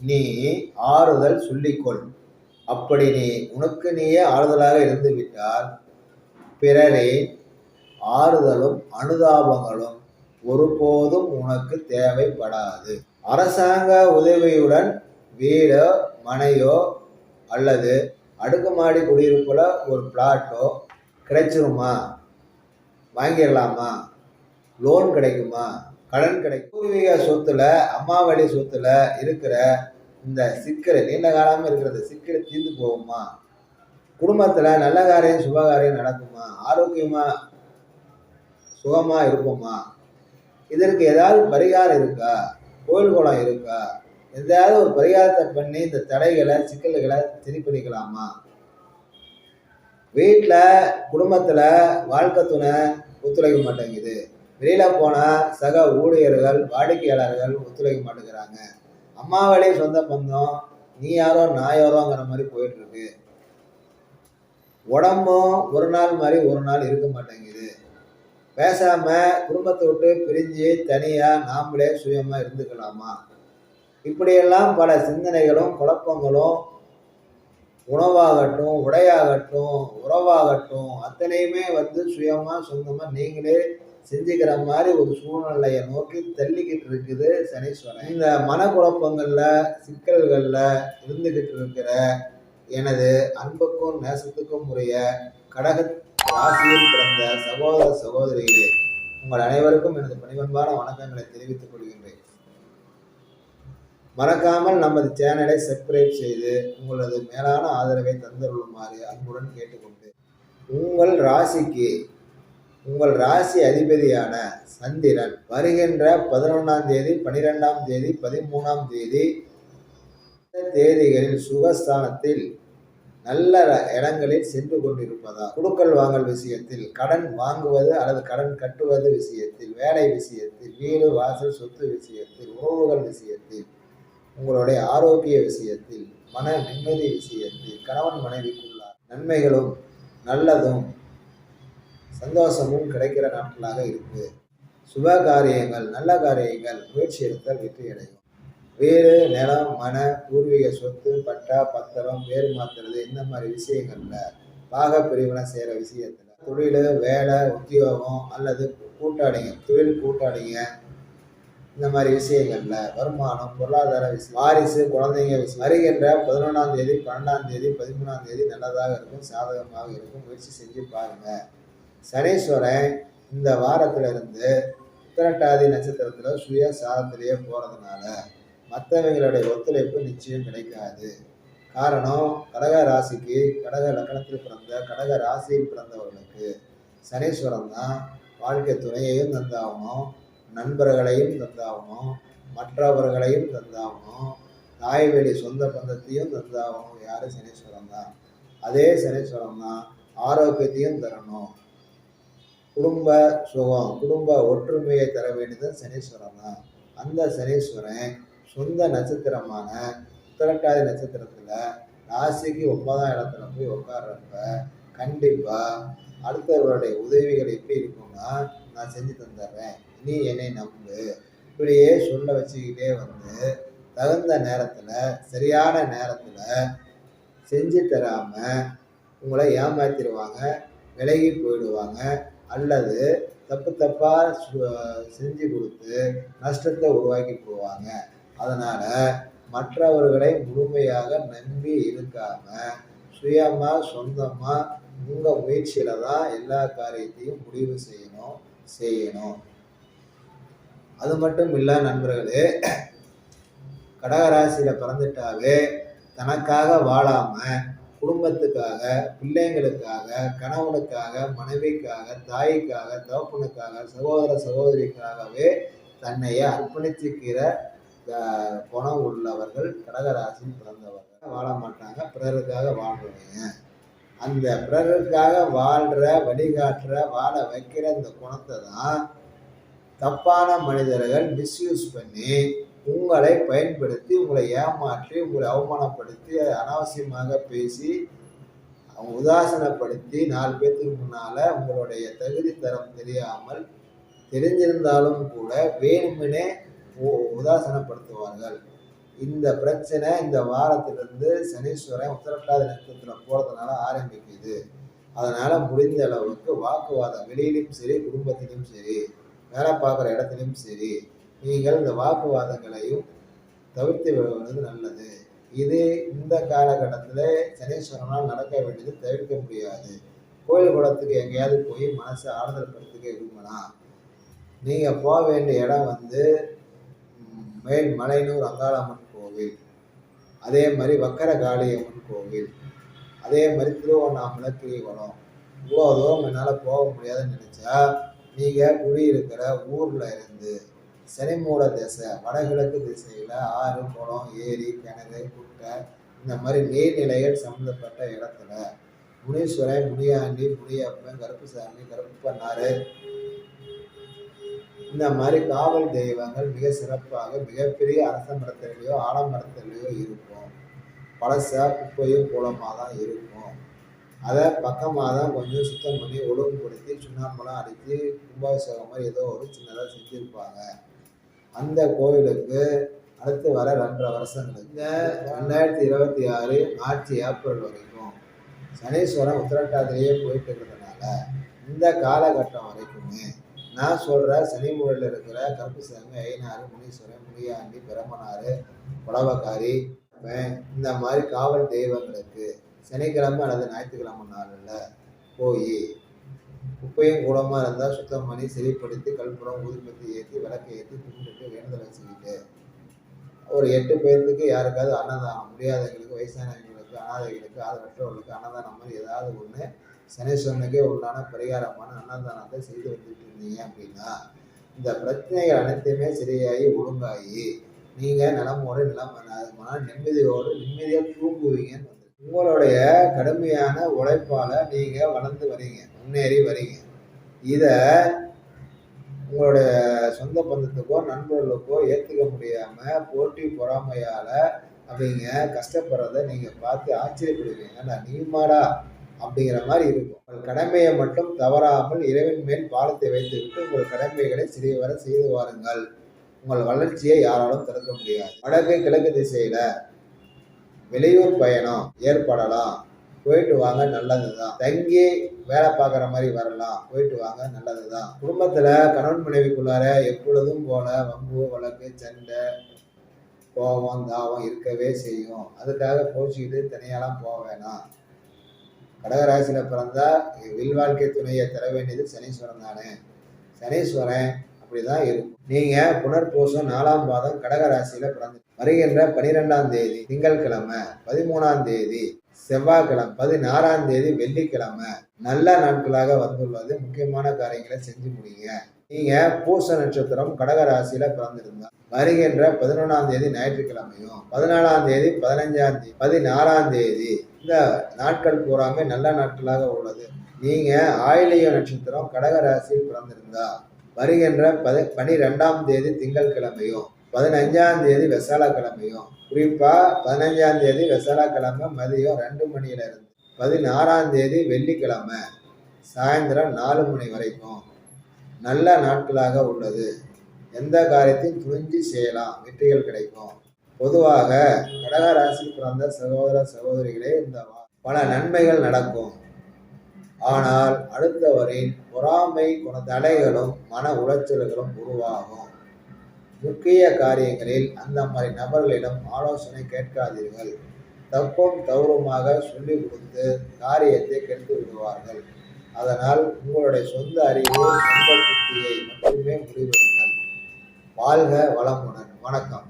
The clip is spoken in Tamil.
நீ ஆறுதல் சொல்லிக்கொள். அப்படி நீ உனக்கு நீயே ஆறுதலாக இருந்துவிட்டால் பிறரே ஆறுதலும் அனுதாபங்களும் ஒருபோதும் உனக்கு தேவைப்படாது. அரசாங்க உதவியுடன் வீடோ மனையோ அல்லது அடுக்குமாடி குடியிருப்புல ஒரு பிளாட்டோ கிடைச்சிருமா? வாங்கிடலாமா லோன் கிடைக்குமா? கடன் கிடைக்கும் பூர்வீக சொத்துல அம்மாவழி சொத்துல இருக்கிற இந்த சிக்கல் நீண்ட காலமாக இருக்கிற இந்த சிக்கல் தீர்ந்து போகுமா? குடும்பத்துல நல்ல காரியம் சுபகாரியம் நடக்குமா? ஆரோக்கியமா சுகமா இருப்போமா? இதற்கு ஏதாவது பரிகாரம் இருக்கா? கோயில் குளம் இருக்கா? எதாவது ஒரு பரிகாரத்தை பண்ணி இந்த தடைகளை சிக்கல்களை சரி பண்ணிக்கலாமா வீட்டில் குடும்பத்தில் வாழ்க்கை துணை ஒத்துழைக்க மாட்டேங்குது. வெளியில் போனால் சக ஊழியர்கள் வாடிக்கையாளர்கள் ஒத்துழைக்க மாட்டேங்கிறாங்க. அம்மா சொந்த பந்தம் நீ யாரோ நான் யாரோங்கிற மாதிரி போயிட்டுருக்கு. உடம்பும் ஒரு நாள் மாதிரி ஒரு நாள் இருக்க மாட்டேங்குது. பேசாமல் குடும்பத்தை விட்டு பிரிஞ்சு தனியாக நாமளே சுயமாக இருந்துக்கலாமா? இப்படியெல்லாம் பல சிந்தனைகளும் குழப்பங்களும் உணவாகட்டும் உடையாகட்டும் உறவாகட்டும் அத்தனையுமே வந்து சுயமாக சொந்தமாக நீங்களே செஞ்சுக்கிற மாதிரி ஒரு சூழ்நிலையை நோக்கி தள்ளிக்கிட்டு இருக்குது சனீஸ்வரன். இந்த மனக்குழப்பங்கள்ல சிக்கல்கள்ல இருந்துகிட்டு இருக்கிற எனது அன்புக்கும் நேசத்துக்கும் உரிய கடக ராசியில் பிறந்த சகோதர சகோதரிகளே உங்கள் அனைவருக்கும் எனது பணிவன்பான வணக்கங்களை தெரிவித்துக் கொள்கின்றேன். மறக்காமல் நமது சேனலை சப்ஸ்கிரைப் செய்து உங்களது மேலான ஆதரவை தந்தருளுமாறு அன்புடன் கேட்டுக்கொண்டு உங்கள் ராசிக்கு உங்கள் ராசி அதிபதியான சந்திரன் வருகின்ற பதினொன்றாம் தேதி பனிரெண்டாம் தேதி பதிமூணாம் தேதி தேதிகளில் சுகஸ்தானத்தில் நல்ல இடங்களில் சென்று கொண்டிருப்பதா? குடுக்கல் வாங்கல் விஷயத்தில் கடன் வாங்குவது அல்லது கடன் கட்டுவது விஷயத்தில் வேலை விஷயத்தில் வீடு வாசல் சொத்து விஷயத்தில் உறவுகள் விஷயத்தில் உங்களுடைய ஆரோக்கிய விஷயத்தில் மன நிம்மதி விஷயத்தில் கணவன் மனைவிக்குள்ளார் நன்மைகளும் நல்லதும் சந்தோஷமும் கிடைக்கிற நாட்களாக இருக்கு. சுப காரியங்கள் நல்ல காரியங்கள் முயற்சி எடுத்தால் வெற்றி அடையும். வீடு நிலம் மன பூர்வீக சொத்து பட்டா பத்திரம் வேறு மாத்துறது இந்த மாதிரி விஷயங்கள்ல பாக பிரிவினை செய்கிற விஷயத்துல தொழில் வேலை உத்தியோகம் அல்லது கூட்டாளிங்க தொழில் கூட்டாளிங்க இந்த மாதிரி விஷயங்கள்ல வருமானம் பொருளாதார விஷயம் வாரிசு குழந்தைங்க விஷயம் வருகின்ற பதினொன்றாம் தேதி பன்னெண்டாம் தேதி பதிமூணாம் தேதி நல்லதாக இருக்கும் சாதகமாக இருக்கும். முயற்சி செஞ்சு பாருங்க. சனீஸ்வரன் இந்த வாரத்துல இருந்து உத்திரட்டாதி நட்சத்திரத்துல சுய சாதத்திலேயே போறதுனால மற்றவங்களுடைய ஒத்துழைப்பு நிச்சயம் கிடைக்காது. காரணம் கடக ராசிக்கு கடக லக்கணத்தில் பிறந்த கடக ராசியில் பிறந்தவர்களுக்கு சனீஸ்வரன் தான் வாழ்க்கை துணையையும் தந்தாகணும் நண்பர்களையும் தந்தாகணும் மற்றவர்களையும் தந்தாகணும் தாய்வெளி சொந்த பந்தத்தையும் தந்தாகணும் யாரு சனீஸ்வரன் தான். அதே சனீஸ்வரன் தான் ஆரோக்கியத்தையும் தரணும். குடும்ப சுகம் குடும்ப ஒற்றுமையை தர வேண்டியது சனீஸ்வரன் தான் அந்த சனீஸ்வரன் சொந்த நட்சத்திரமான உத்திரட்டாதி நட்சத்திரத்தில் ராசிக்கு ஒன்பதாம் இடத்துல போய் உட்கார்றப்ப கண்டிப்பாக அடுத்தவர்களுடைய உதவிகள் எப்படி இருக்கும்னா நான் செஞ்சு தந்துடுறேன். நீ என்னை நம்பு. இப்படியே சொல்ல வச்சுக்கிட்டே வந்து தகுந்த நேரத்தில் சரியான நேரத்தில் செஞ்சு தராமல் உங்களை ஏமாத்திடுவாங்க விலகி போயிடுவாங்க. அல்லது தப்பு தப்பாக செஞ்சு கொடுத்து நஷ்டத்தை உருவாக்கி போவாங்க. அதனால் மற்றவர்களை முழுமையாக நம்பி இருக்காம சுயமாக சொந்தமாக உங்கள் முயற்சியில் தான் எல்லா காரியத்தையும் முடிவு செய்யணும் செய்யணும். அது மட்டும் இல்லை நண்பர்களே கடகராசியில் பிறந்துட்டாவே தனக்காக வாழாமல் குடும்பத்துக்காக பிள்ளைங்களுக்காக கணவனுக்காக மனைவிக்காக தாய்க்காக தகப்பனுக்காக சகோதர சகோதரிக்காகவே தன்னையே அர்ப்பணிச்சுக்கிற குணம் உள்ளவர்கள் கடகராசியில் பிறந்தவர்கள். வாழ மாட்டாங்க. பிறருக்காக வாழ்றவங்க. அந்த பிறருக்காக வாழ்கிற வழிகாட்டுற வாழ வைக்கிற இந்த குணத்தை தான் தப்பான மனிதர்கள் மிஸ்யூஸ் பண்ணி உங்களை பயன்படுத்தி உங்களை ஏமாற்றி உங்களை அவமானப்படுத்தி அனாவசியமாக பேசி உதாசனப்படுத்தி நாலு பேர்த்துக்கு முன்னால் உங்களுடைய தகுதி தரம் தெரியாமல் தெரிஞ்சிருந்தாலும் கூட வேணுமெனே உ- உதாசனப்படுத்துவார்கள். இந்த பிரச்சனை இந்த வாரத்திலிருந்து சனீஸ்வரன் உத்தரட்டாதி நட்சத்திரம் போகிறதுனால ஆரம்பிக்குது. அதனால் முடிந்த அளவுக்கு வாக்குவாதம் வெளியிலும் சரி குடும்பத்திலும் சரி வேலை பார்க்குற இடத்துலையும் சரி நீங்கள் இந்த வாக்குவாதங்களையும் தவிர்த்து விடுவது நல்லது. இது இந்த காலகட்டத்தில் சனீஸ்வரனால் நடக்க வேண்டியது தவிர்க்க முடியாது. கோயில் குளத்துக்கு எங்கேயாவது போய் மனசை ஆறுதல் படுத்துக்க விரும்பலாம் நீங்கள் போக வேண்டிய இடம் வந்து மேல் மலைனூர் அங்காளம்மன் கோவில். அதே மாதிரி வக்கர காளியம்மன் கோவில். அதே மாதிரி திருவண்ணாமலை கிரிவலம் இவ்வளோ தூரம் என்னால் போக முடியாதுன்னு நினச்சா நீங்கள் குடியிருக்கிற ஊரில் இருந்து சனிமூல திசை வடகிழக்கு திசையில் ஆறு குளம் ஏரி கிணறு குட்டை இந்த மாதிரி நீர்நிலைகள் சம்மந்தப்பட்ட இடத்துல. முனீஸ்வரன் முனியாண்டி முனியப்பன் கருப்புசாமி கருப்பண்ணாறு இந்த மாதிரி காவல் தெய்வங்கள் மிக சிறப்பாக மிகப்பெரிய அரச மரத்திலேயோ ஆலமரத்திலேயோ இருக்கும். பழசாக குப்பையும் கூலமாக தான் இருக்கும். அதை பக்கமாக தான் கொஞ்சம் சுத்தம் பண்ணி ஒழுங்குபடுத்தி சுண்ணாம்பெல்லாம் அடித்து கும்பாபிஷேகம் மாதிரி ஏதோ ஒரு சின்னதாக செஞ்சுருப்பாங்க. அந்த கோவிலுக்கு அடுத்து வர ரெண்டரை வருஷங்களுக்கு ரெண்டாயிரத்தி இருபத்தி ஆறு மார்ச் ஏப்ரல் வரைக்கும் சனீஸ்வரன் உத்திரட்டாதிலேயே போயிட்டு இருக்கிறதுனால இந்த காலகட்டம் வரைக்குமே நான் சொல்கிற சனிமூலையில் இருக்கிற கருப்புசாமி ஐநாறு முனீஸ்வரன் முனியாண்டி பிரமனாறு புடவக்காரி இந்த மாதிரி காவல் தெய்வங்களுக்கு சனிக்கிழமை அல்லது ஞாயிற்றுக்கிழமை நாளில் போய் குப்பையும் கூடமாக இருந்தால் சுத்தம் பண்ணி சரிப்படுத்தி கல்புரம் ஊதுபத்தி ஏற்றி விளக்கை ஏற்றி கும்பிட்டு வேண்டுதலை வச்சுக்கிட்டு ஒரு எட்டு பேர்த்துக்கு யாருக்காவது அன்னதானம் முடியாதவங்களுக்கு வயசானவங்களுக்கு அனாதைகளுக்கு ஆதரவற்றவர்களுக்கு அன்னதானம் மாதிரி ஏதாவது ஒன்று சனீஸ்வரனுக்கே உண்டான பரிகாரமான அன்னதானத்தை செய்து வந்துட்டு இருந்தீங்க அப்படின்னா இந்த பிரச்சனைகள் அனைத்துமே சரியாகி ஒழுங்காகி நீங்கள் நலமோடு நிலம் மன நிம்மதியோடு நிம்மதியாக தூங்குவீங்கன்னு உங்களுடைய கடுமையான உழைப்பால் நீங்கள் வளர்ந்து வரீங்க. முன்னேறி வரீங்க இதை உங்களோட சொந்த பந்தத்துக்கோ நண்பர்களுக்கோ ஏற்றுக்க முடியாமல் போட்டி பொறாமையால் அவங்க கஷ்டப்படுறத நீங்கள் பார்த்து ஆச்சரியப்படுவீங்க. ஏன்னா நீமாடா அப்படிங்கிற மாதிரி இருக்கும். உங்கள் கடமையை மட்டும் தவறாமல் இறைவன் மேல் பாலத்தை வைத்துவிட்டு உங்கள் கடமைகளை சிறியவர செய்து வாருங்கள். உங்கள் வளர்ச்சியை யாராலும் தடுக்க முடியாது. வடக்கு கிழக்கு திசையில வெளியூர் பயணம் ஏற்படலாம். போயிட்டு வாங்க நல்லது தான் தங்கி வேலை பார்க்குற மாதிரி வரலாம். போயிட்டு வாங்க நல்லது தான் குடும்பத்தில் கணவன் மனைவிக்குள்ளார எப்பொழுதும் போல வம்பு வழக்கு சண்டை கோபம் தாவம் இருக்கவே செய்யும். அதுக்காக போச்சுக்கிட்டு தனியாலாம் போக வேணாம். கடகராசியில் பிறந்தா வில் வாழ்க்கை துணையை தர வேண்டியது சனீஸ்வரன் தானே. சனீஸ்வரன் அப்படிதான் இருக்கும். நீங்க புனர்பூசம் நாலாம் பாதம் கடகராசியில பிறந்து வருகின்ற பனிரெண்டாம் தேதி திங்கட்கிழமை பதிமூணாம் தேதி செவ்வாய்க்கிழமை பதினாறாம் தேதி வெள்ளிக்கிழமை. நல்ல நாட்களாக வந்துள்ளது. முக்கியமான காரியங்களை செஞ்சு முடிங்க. நீங்க பூச நட்சத்திரம் கடகராசியில பிறந்திருந்தா வருகின்ற பதினொன்றாம் தேதி ஞாயிற்றுக்கிழமையும் பதினாலாம் தேதி பதினஞ்சாம் தேதி பதினாறாம் தேதி. இந்த நாட்கள் பூராமே நல்ல நாட்களாக உள்ளது. நீங்க ஆயிலிய நட்சத்திரம் கடகராசியில் பிறந்திருந்தா வருகின்ற பதி பனிரெண்டாம் தேதி திங்கட்கிழமையும் பதினஞ்சாம் தேதி வெசாலக்கிழமையும் குறிப்பா பதினஞ்சாம் தேதி வெசாலக்கிழமை மதியம் ரெண்டு மணியில இருந்து பதினாறாம் தேதி வெள்ளிக்கிழமை சாயந்தரம் நாலு மணி வரைக்கும் நல்ல நாட்களாக உள்ளது. எந்த காரியத்தையும் துணிஞ்சு செய்யலாம். வெற்றிகள் கிடைக்கும். பொதுவாக கடக பிறந்த சகோதர சகோதரிகளே இந்த பல நன்மைகள் நடக்கும். ஆனால் அடுத்தவரின் பொறாமை குண தடைகளும் மன உளைச்சல்களும் உருவாகும். முக்கிய காரியங்களில் அந்த மாதிரி நபர்களிடம் ஆலோசனை கேட்காதீர்கள். தப்பும் தவறுமாக சொல்லி கொடுத்து காரியத்தை கெடுத்து விடுவார்கள் அதனால் உங்களுடைய சொந்த அறிவு சொந்த புத்தியை மட்டுமே முடிவெடுங்கள் வாழ்க வளமுடன். வணக்கம்.